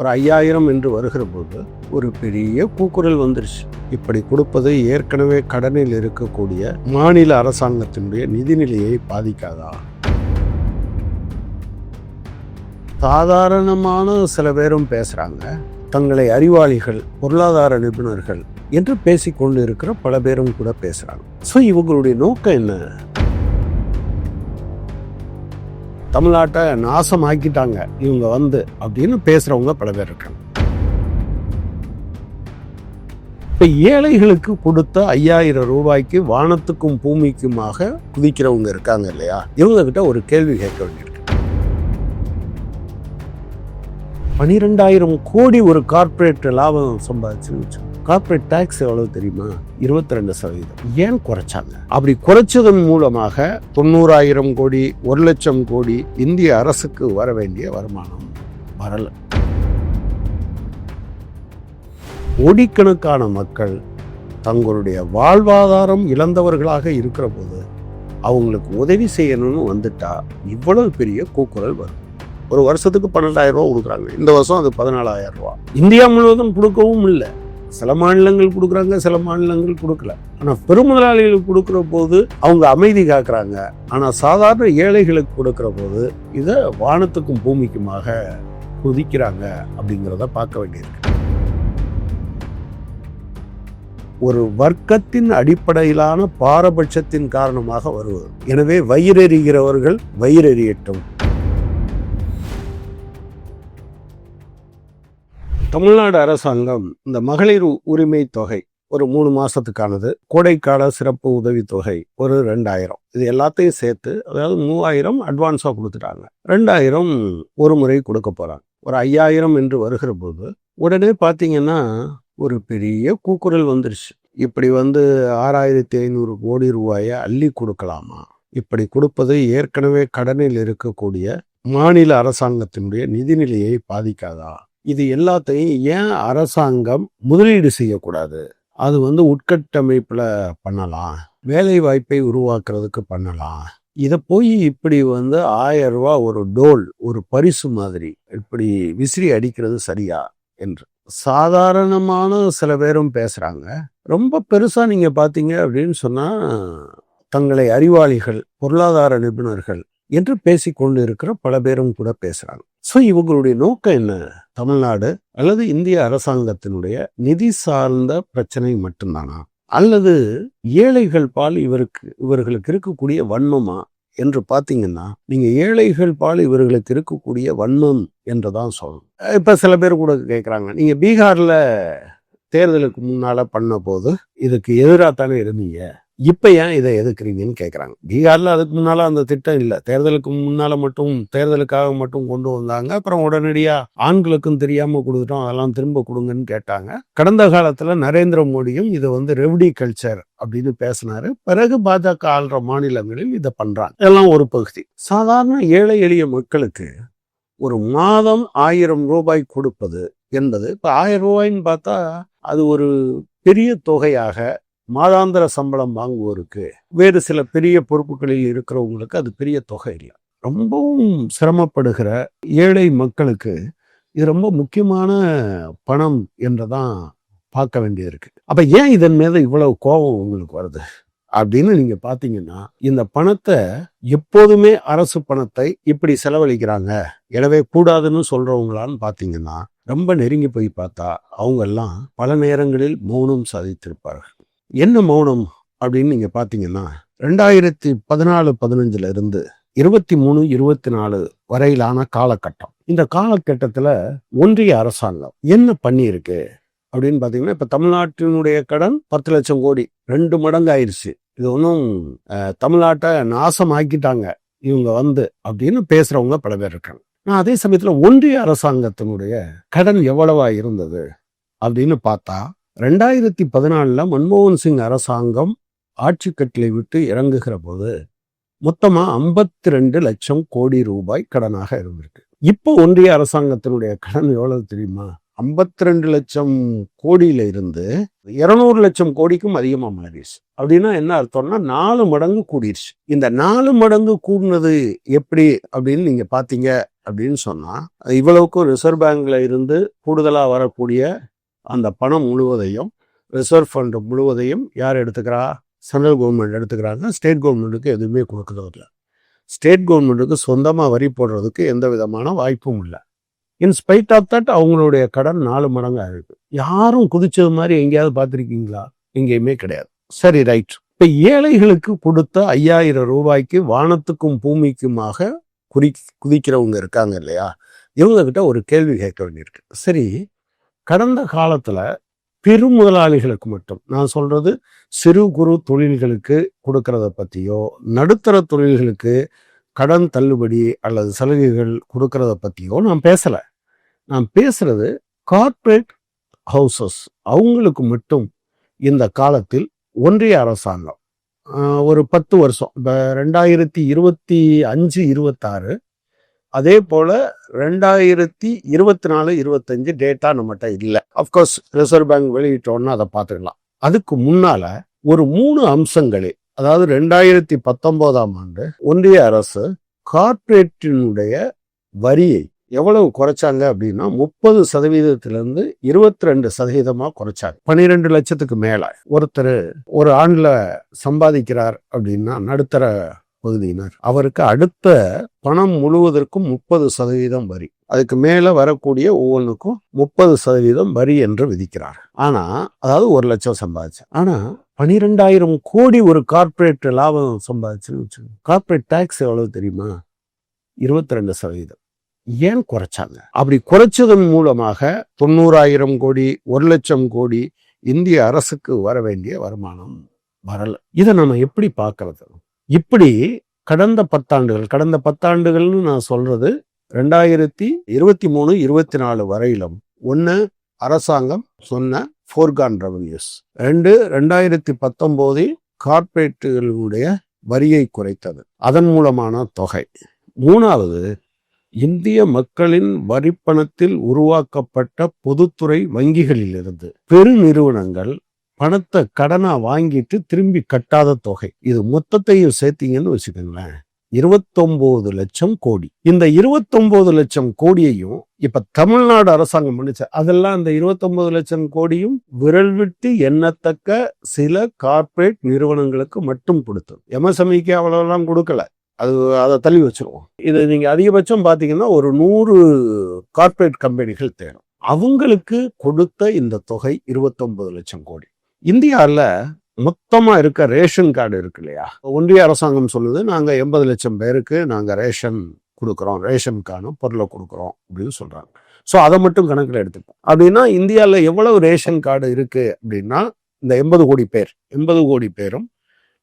ஒரு ஐயாயிரம் என்று வருகிற போது ஒரு பெரிய கூக்குரல் வந்துருச்சு. இப்படி கொடுப்பது ஏற்கனவே கடனில் இருக்கக்கூடிய மாநில அரசாங்கத்தினுடைய நிதிநிலையை பாதிக்காதா? சாதாரணமான சில பேரும் பேசுகிறாங்க தங்களை அறிவாளிகள் பொருளாதார நிபுணர்கள் என்று பேசிக்கொண்டு இருக்கிற பல பேரும் கூட பேசுகிறாங்க ஸோ இவங்களுடைய நோக்கம் என்ன? தமிழ்நாட்டை நாசமாக்கிட்டாங்க இவங்க வந்து அப்படின்னு பேசுறவங்க பல பேர் இருக்காங்க. இப்ப ஏழைகளுக்கு கொடுத்த ஐயாயிரம் ரூபாய்க்கு வானத்துக்கும் பூமிக்குமாக குதிக்கிறவங்க இருக்காங்க இல்லையா? இவங்க கிட்ட ஒரு கேள்வி கேட்க வேண்டியிருக்கு. பனிரெண்டாயிரம் கோடி ஒரு கார்ப்பரேட் லாபம் சம்பாதிச்சுன்னு வச்சு கார்பரேட் டேக்ஸ் எவ்வளவு தெரியுமா? இருபத்தி ரெண்டு சதவீதம். ஏன் குறைச்சாங்க? அப்படி குறைச்சதன் மூலமாக தொண்ணூறாயிரம் கோடி ஒரு லட்சம் கோடி இந்திய அரசுக்கு வர வேண்டிய வருமானம் வரல. கோடிக்கணக்கான மக்கள் தங்களுடைய வாழ்வாதாரம் இழந்தவர்களாக இருக்கிற போது அவங்களுக்கு உதவி செய்யணும்னு வந்துட்டா இவ்வளவு பெரிய கூக்குரல் வரும். ஒரு வருஷத்துக்கு பன்னெண்டாயிரம் ரூபா கொடுக்குறாங்க. இந்த வருஷம் அது பதினாலாயிரம் ரூபா இந்தியா முழுவதும் கொடுக்கவும் இல்லை. சில மாநிலங்கள் கொடுக்குறாங்க சில மாநிலங்கள் கொடுக்கல. ஆனால் பெருமுதலாளிகளுக்கு கொடுக்குற போது அவங்க அமைதி காக்குறாங்க. ஆனால் சாதாரண ஏழைகளுக்கு கொடுக்குற போது இதை வானத்துக்கும் பூமிக்குமாக குதிக்கிறாங்க அப்படிங்கிறத பார்க்க வேண்டியிருக்கு. ஒரு வர்க்கத்தின் அடிப்படையிலான பாரபட்சத்தின் காரணமாக வருவது. எனவே வயிறெறிகிறவர்கள் வயிறெறியட்டும் தமிழ்நாடு அரசாங்கம் இந்த மகளிர் உரிமை தொகை ஒரு மூணு மாசத்துக்கானது கோடைக்கால சிறப்பு உதவி தொகை ஒரு ரெண்டாயிரம். இது எல்லாத்தையும் சேர்த்து அதாவது மூவாயிரம் அட்வான்ஸாக கொடுத்துட்டாங்க. ரெண்டாயிரம் ஒரு முறை கொடுக்க போறாங்க. ஒரு ஐயாயிரம் என்று வருகிற போது உடனே பார்த்தீங்கன்னா ஒரு பெரிய கூக்குரல் வந்துருச்சு. இப்படி வந்து ஆறாயிரத்தி ஐநூறு கோடி ரூபாயை அள்ளி கொடுக்கலாமா? இப்படி கொடுப்பது ஏற்கனவே கடனில் இருக்கக்கூடிய மாநில அரசாங்கத்தினுடைய நிதிநிலையை பாதிக்காதா? இது எல்லாத்தையும் ஏன் அரசாங்கம் முதலீடு செய்யக்கூடாது? அது வந்து உட்கட்டமைப்பில் பண்ணலாம். வேலை வாய்ப்பை உருவாக்குறதுக்கு பண்ணலாம். இதை போய் இப்படி வந்து ஆயிரம் ரூபா ஒரு டோல் ஒரு பரிசு மாதிரி இப்படி விசிறி அடிக்கிறது சரியா? என்று. சாதாரணமான சில பேரும் பேசுறாங்க. ரொம்ப பெருசா நீங்க பாத்தீங்க அப்படின்னு சொன்னா தங்களை அறிவாளிகள் பொருளாதார நிபுணர்கள் என்று பேசிக்கொண்டு இருக்கிற பல பேரும் கூட பேசுறாங்க. ஸோ இவங்களுடைய நோக்கம் என்ன? தமிழ்நாடு அல்லது இந்திய அரசாங்கத்தினுடைய நிதி சார்ந்த பிரச்சனை மட்டும்தானா? அல்லது ஏழைகள் பால் இவருக்கு இவர்களுக்கு இருக்கக்கூடிய வன்மமா? என்று பார்த்தீங்கன்னா நீங்க ஏழைகள் பால் இவர்களுக்கு இருக்கக்கூடிய வன்மம் என்றுதான் சொல்லணும். இப்ப சில பேர் கூட கேட்குறாங்க நீங்க பீகார்ல தேர்தலுக்கு முன்னால பண்ண போது இதுக்கு எதிராக தானே இருந்தீங்க? இப்போ ஏன் இதை எதுக்குறீங்கன்னு கேட்குறாங்க பீகாரில் அதுக்கு முன்னால் அந்த திட்டம் இல்லை. தேர்தலுக்கு முன்னால் மட்டும் தேர்தலுக்காக மட்டும் கொண்டு வந்தாங்க. அப்புறம் உடனடியாக ஆண்களுக்கும் தெரியாமல் கொடுத்துட்டோம். அதெல்லாம் திரும்ப கொடுங்கன்னு கேட்டாங்க. கடந்த காலத்தில் நரேந்திர மோடியும் இதை வந்து ரெவடி கல்ச்சர் அப்படின்னு பேசினாரு. பிறகு பாஜக ஆள்ற மாநிலங்களில் இதை பண்ணுறாங்க இதெல்லாம் ஒரு பகுதி. சாதாரண ஏழை எளிய மக்களுக்கு ஒரு மாதம் ஆயிரம் ரூபாய் கொடுப்பது என்பது இப்போ ஆயிரம் ரூபாய்ன்னு பார்த்தா அது ஒரு பெரிய தொகையாக மாதாந்திர சம்பளம் வாங்குவோருக்கு வேறு சில பெரிய பொறுப்புகளில் இருக்கிறவங்களுக்கு அது பெரிய தொகை இல்லை. ரொம்பவும் சிரமப்படுகிற ஏழை மக்களுக்கு இது ரொம்ப முக்கியமான பணம் என்றதான் பார்க்க வேண்டியது அப்போ ஏன் இதன் மீது இவ்வளவு கோபம் உங்களுக்கு வருது? அப்படின்னு நீங்க பாத்தீங்கன்னா இந்த பணத்தை எப்போதுமே அரசு பணத்தை இப்படி செலவழிக்கிறாங்க எனவே கூடாதுன்னு சொல்றவங்களான்னு பாத்தீங்கன்னா ரொம்ப நெருங்கி போய் பார்த்தா அவங்க எல்லாம் பல நேரங்களில் மௌனம் சாதித்திருப்பார்கள். என்ன மௌனம் அப்படின்னு நீங்க பாத்தீங்கன்னா ரெண்டாயிரத்தி பதினாலு பதினஞ்சுல இருந்து இருபத்தி மூணு இருபத்தி நாலு வரையிலான காலகட்டம். இந்த காலகட்டத்துல ஒன்றிய அரசாங்கம் என்ன பண்ணியிருக்கு அப்படின்னு பாத்தீங்கன்னா இப்ப தமிழ்நாட்டினுடைய கடன் பத்து லட்சம் கோடி ரெண்டு மடங்கு ஆயிடுச்சு இது ஒன்றும் தமிழ்நாட்டை நாசமாக்கிட்டாங்க. இவங்க வந்து அப்படின்னு பேசுறவங்க பல பேர் இருக்காங்க. நான் அதே சமயத்துல ஒன்றிய அரசாங்கத்தினுடைய கடன் எவ்வளவா இருந்தது அப்படின்னு பார்த்தா ரெண்டாயிரத்தி பதினாலில் மன்மோகன் சிங் அரசாங்கம் ஆட்சி கட்டிலை விட்டு இறங்குகிற போது மொத்தமாக ஐம்பத்தி ரெண்டு லட்சம் கோடி ரூபாய் கடனாக இருந்திருக்கு. இப்போ ஒன்றிய அரசாங்கத்தினுடைய கடன் எவ்வளவு தெரியுமா? ஐம்பத்தி ரெண்டு லட்சம் கோடியில இருந்து இருநூறு லட்சம் கோடிக்கும் அதிகமாக மாறிடுச்சு. அப்படின்னா என்ன அர்த்தம்னா நாலு மடங்கு கூடிருச்சு. இந்த நாலு மடங்கு கூடினது எப்படி அப்படின்னு நீங்க பாத்தீங்க அப்படின்னு சொன்னா இவ்வளவுக்கும் ரிசர்வ் பேங்க்ல இருந்து கூடுதலா வரக்கூடிய அந்த பணம் முழுவதையும் ரிசர்வ் ஃபண்ட் முழுவதையும் யார் எடுத்துக்கிறா? சென்ட்ரல் கவர்மெண்ட் எடுத்துக்கிறாங்க ஸ்டேட் கவர்மெண்ட்டுக்கு எதுவுமே கொடுக்கறது இல்லை. ஸ்டேட் கவர்மெண்ட்டுக்கு சொந்தமாக வரி போடுறதுக்கு எந்த விதமான வாய்ப்பும் இல்லை. இன்ஸ்பைட் ஆஃப் தட் அவங்களுடைய கடன் நாலு மடங்காக இருக்குது யாரும் குதிச்சது மாதிரி எங்கேயாவது பார்த்துருக்கீங்களா? எங்கேயுமே கிடையாது. சரி ரைட் இப்போ ஏழைகளுக்கு கொடுத்த ஐயாயிரம் ரூபாய்க்கு வானத்துக்கும் பூமிக்குமாக குறி குதிக்கிறவங்க இருக்காங்க இல்லையா? இவங்கக்கிட்ட ஒரு கேள்வி கேட்க வேண்டியிருக்கு. சரி கடந்த காலத்துல பெருமுதலாளிகளுக்கு மட்டும் நான் சொல்றது சிறு குறு தொழில்களுக்கு கொடுக்கறத பத்தியோ நடுத்தர தொழில்களுக்கு கடன் தள்ளுபடி அல்லது சலுகைகள் கொடுக்கறத பத்தியோ நான் பேசல. நான் பேசுறது கார்ப்பரேட் ஹவுசஸ் அவங்களுக்கு மட்டும் இந்த காலத்தில் ஒன்றிய அரசாங்கம் ஒரு பத்து வருஷம் இப்போ ரெண்டாயிரத்தி இருபத்தி அஞ்சு இருபத்தாறு அதே போல ரெண்டாயிரத்தி இருபத்தி நாலு இருபத்தஞ்சு டேட்டா நம்மகிட்ட இல்லை. அஃப்கோர்ஸ் ரிசர்வ் பேங்க் வெளியிட்டோன்னா அதை பார்த்துக்கலாம். அதுக்கு முன்னால ஒரு மூணு அம்சங்களே அதாவது ரெண்டாயிரத்தி பத்தொன்பதாம் ஆண்டு ஒன்றிய அரசு கார்ப்பரேட்டினுடைய வரியை எவ்வளவு குறைச்சாங்க அப்படின்னா முப்பது சதவீதத்திலிருந்து இருபத்தி ரெண்டு சதவீதமாக குறைச்சாங்க. பன்னிரெண்டு லட்சத்துக்கு மேலே. ஒருத்தர் ஒரு ஆண்டில் சம்பாதிக்கிறார் அப்படின்னா நடுத்தர பகுதியினர். அவருக்கு அடுத்த பணம் முழுவதற்கும் முப்பது சதவீதம் வரி. அதுக்கு மேல வரக்கூடிய ஒவ்வொன்றுக்கும் முப்பது சதவீதம் வரி என்று விதிக்கிறார். ஆனா அதாவது ஒரு லட்சம் சம்பாதிச்சு. ஆனா பனிரெண்டாயிரம் கோடி ஒரு கார்ப்பரேட் லாபம் சம்பாதிச்சுன்னு வச்சுக்கோங்க. கார்ப்பரேட் டேக்ஸ் எவ்வளவு தெரியுமா? இருபத்தி ரெண்டு சதவீதம். ஏன் குறைச்சாங்க? அப்படி குறைச்சதன் மூலமாக தொண்ணூறாயிரம் கோடி ஒரு லட்சம் கோடி இந்திய அரசுக்கு வர வேண்டிய வருமானம் வரல. இதை நம்ம எப்படி பார்க்கறது? இப்படி கடந்த பத்தாண்டுகள் கடந்த பத்தாண்டுகள்னு நான் சொல்றது ரெண்டாயிரத்தி இருபத்தி மூணு இருபத்தி நாலு வரையிலும். ஒன்று அரசாங்கம் சொன்ன ஃபோர்கான் ரெவன்யூஸ் ரெண்டு ரெண்டாயிரத்தி பத்தொம்போதில் கார்ப்பரேட்டுகளுடைய வரியை குறைத்தது. அதன் மூலமான தொகை. மூணாவது இந்திய மக்களின் வரிப்பணத்தில் உருவாக்கப்பட்ட பொதுத்துறை வங்கிகளிலிருந்து. பெருநிறுவனங்கள் பணத்தை கடனா வாங்கிட்டு திரும்பி கட்டாத தொகை. இது மொத்தத்தையும் சேர்த்தீங்கன்னு வச்சுக்கோங்களேன். இருபத்தொன்பது லட்சம் கோடி. இந்த இருபத்தொன்பது லட்சம் கோடியையும் இப்ப தமிழ்நாடு அரசாங்கம் பண்ணிச்சு. அதெல்லாம் அந்த இருபத்தொன்பது லட்சம் கோடியும் விரல் விட்டு எண்ணத்தக்க சில கார்ப்பரேட் நிறுவனங்களுக்கு மட்டும் கொடுத்தது. எம்எஸ்எம்இக்கு அவ்வளோலாம் கொடுக்கல. அது அதை தள்ளி வச்சிருவோம். இது நீங்க அதிகபட்சம் பாத்தீங்கன்னா ஒரு நூறு கார்ப்பரேட் கம்பெனிகள் தேடும். அவங்களுக்கு கொடுத்த இந்த தொகை இருபத்தொன்பது லட்சம் கோடி. இந்தியாவில் மொத்தமாக இருக்க ரேஷன் கார்டு இருக்கு இல்லையா? ஒன்றிய அரசாங்கம் சொல்லுது நாங்கள் எண்பது லட்சம் பேருக்கு நாங்கள் ரேஷன் கொடுக்குறோம் ரேஷனுக்கான பொருளை கொடுக்குறோம் அப்படின்னு சொல்கிறாங்க ஸோ அதை மட்டும் கணக்கில் எடுத்துப்போம் அப்படின்னா இந்தியாவில் எவ்வளவு ரேஷன் கார்டு இருக்கு அப்படின்னா இந்த எண்பது கோடி பேர் எண்பது கோடி பேரும்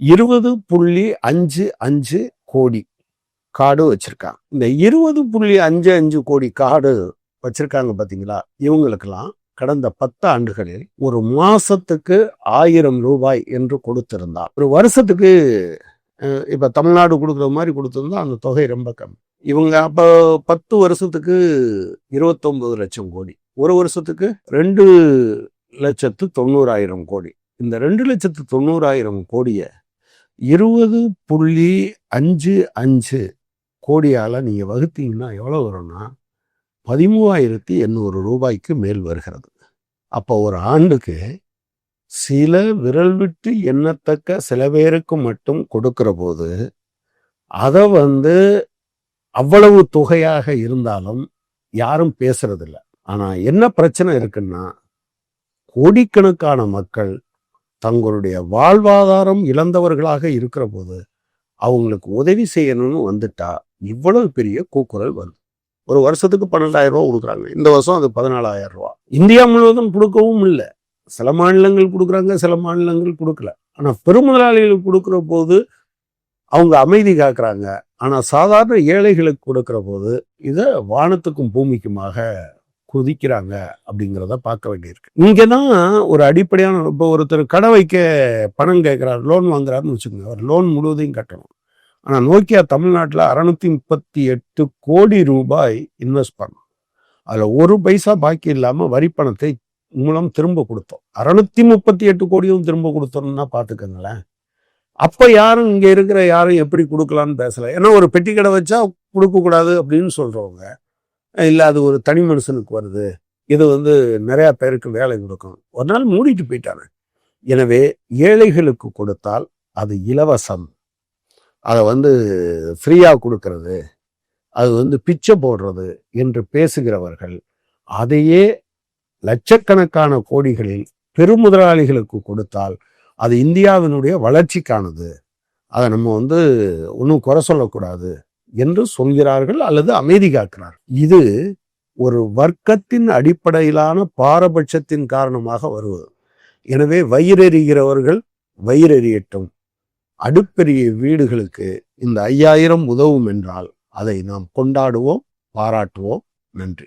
இருபது புள்ளி அஞ்சு அஞ்சு கோடி கார்டு வச்சுருக்காங்க. இந்த இருபது புள்ளி அஞ்சு அஞ்சு கோடி கார்டு வச்சுருக்காங்க பார்த்தீங்களா இவங்களுக்கெல்லாம் கடந்த பத்து ஆண்டுகளில் ஒரு மாசத்துக்கு ஆயிரம் ரூபாய் என்று கொடுத்திருந்தார். ஒரு வருஷத்துக்கு இப்போ இப்ப தமிழ்நாடு கொடுக்குற மாதிரி கொடுத்திருந்தா அந்த தொகை ரொம்ப கம்மி. இவங்க அப்போ பத்து வருஷத்துக்கு இருபத்தொன்பது லட்சம் கோடி. ஒரு வருஷத்துக்கு ரெண்டு லட்சத்து தொண்ணூறாயிரம் கோடி. இந்த ரெண்டு லட்சத்து தொண்ணூறாயிரம் கோடியை இருபது புள்ளி அஞ்சு அஞ்சு கோடியால நீங்க வகுத்தீங்கன்னா எவ்வளவு வரும்னா பதிமூவாயிரத்தி எண்ணூறு ரூபாய்க்கு மேல் வருகிறது. அப்போ ஒரு ஆண்டுக்கு சில விரல் விட்டு எண்ணத்தக்க சில பேருக்கு மட்டும் கொடுக்கிற போது அதை வந்து அவ்வளவு தொகையாக இருந்தாலும் யாரும் பேசுறதில்ல. ஆனால் என்ன பிரச்சனை இருக்குன்னா கோடிக்கணக்கான மக்கள் தங்களுடைய வாழ்வாதாரம் இழந்தவர்களாக இருக்கிற போது அவங்களுக்கு உதவி செய்யணும்னு வந்துட்டா இவ்வளவு பெரிய கூக்குரல் வருது. ஒரு வருஷத்துக்கு பன்னெண்டாயிரம் ரூபா கொடுக்குறாங்க. இந்த வருஷம் அது பதினாலாயிரம் ரூபா. இந்தியா முழுவதும் கொடுக்கவும் இல்லை. சில மாநிலங்கள் கொடுக்குறாங்க சில மாநிலங்கள் கொடுக்கல. ஆனால் பெருமுதலாளிகளுக்கு கொடுக்குற போது அவங்க அமைதி காக்குறாங்க. ஆனால் சாதாரண ஏழைகளுக்கு கொடுக்குற போது இதை வானத்துக்கும் பூமிக்குமாக குதிக்கிறாங்க அப்படிங்கிறத பார்க்க வேண்டியிருக்கு. இங்கே தான் ஒரு அடிப்படையான இப்போ ஒருத்தர் கடை வைக்க பணம் கேட்குறாரு லோன் வாங்குறாருன்னு வச்சுக்கோங்க. அவர் லோன் முழுவதையும் கட்டணும். ஆனால் நோக்கியா தமிழ்நாட்டில் அறநூத்தி முப்பத்தி எட்டு கோடி ரூபாய் இன்வெஸ்ட் பண்ணோம். அதில் ஒரு பைசா பாக்கி இல்லாமல் வரி பணத்தை மூலம் திரும்ப கொடுத்தோம். அறநூத்தி முப்பத்தி எட்டு கோடியும் திரும்ப கொடுத்தோம்னா பார்த்துக்கோங்களேன் அப்போ யாரும் இங்கே இருக்கிற யாரும் எப்படி கொடுக்கலான்னு பேசலை. ஏன்னா ஒரு பெட்டி கடை வச்சா கொடுக்கக்கூடாது அப்படின்னு சொல்கிறவங்க இல்லை அது ஒரு தனி மனுஷனுக்கு வருது இது வந்து நிறையா பேருக்கு வேலை கொடுக்கும். ஒரு நாள் மூடிட்டு போயிட்டாங்க. எனவே ஏழைகளுக்கு கொடுத்தால் அது இலவசம். அதை வந்து ஃப்ரீயாக கொடுக்கறது அது வந்து பிச்சை போடுறது என்று பேசுகிறவர்கள் அதையே லட்சக்கணக்கான கோடிகளில் பெருமுதலாளிகளுக்கு கொடுத்தால் அது இந்தியாவினுடைய வளர்ச்சிக்கானது. அதை நம்ம வந்து ஒன்றும் குறை சொல்லக்கூடாது என்று சொல்கிறார்கள் அல்லது அமைதி காக்கிறார் இது ஒரு வர்க்கத்தின் அடிப்படையிலான பாரபட்சத்தின் காரணமாக வருவது. எனவே வயிறெறிகிறவர்கள் வயிறெறியட்டும் அடுப்பெரிய வீடுகளுக்கு இந்த ஐயாயிரம் உதவும் என்றால் அதை நாம் கொண்டாடுவோம் பாராட்டுவோம். நன்றி.